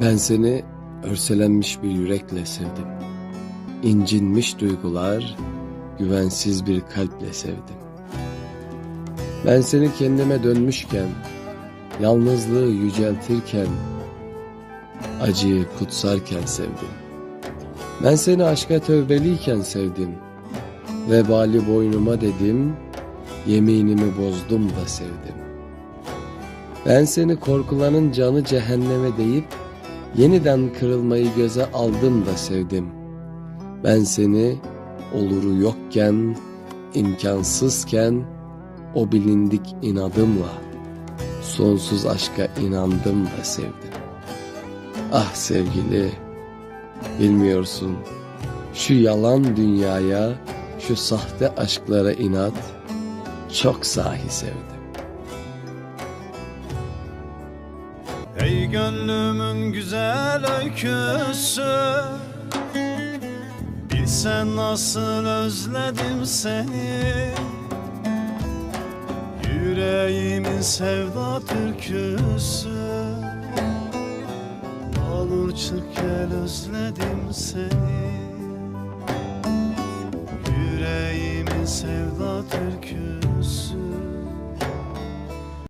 Ben seni örselenmiş bir yürekle sevdim. İncinmiş duygular, güvensiz bir kalple sevdim. Ben seni kendime dönmüşken, yalnızlığı yüceltirken, acıyı kutsarken sevdim. Ben seni aşka tövbeliyken sevdim. Vebali boynuma dedim, yeminimi bozdum da sevdim. Ben seni korkulanın canı cehenneme deyip, yeniden kırılmayı göze aldım da sevdim. Ben seni oluru yokken, imkansızken, o bilindik inadımla, sonsuz aşka inandım da sevdim. Ah sevgili, bilmiyorsun, şu yalan dünyaya, şu sahte aşklara inat, çok sahi sevdim. Ey gönlümün güzel öyküsü Bilsen nasıl özledim seni. Yüreğimin sevda türküsü Olur çık gel özledim seni. Yüreğimin sevda türküsü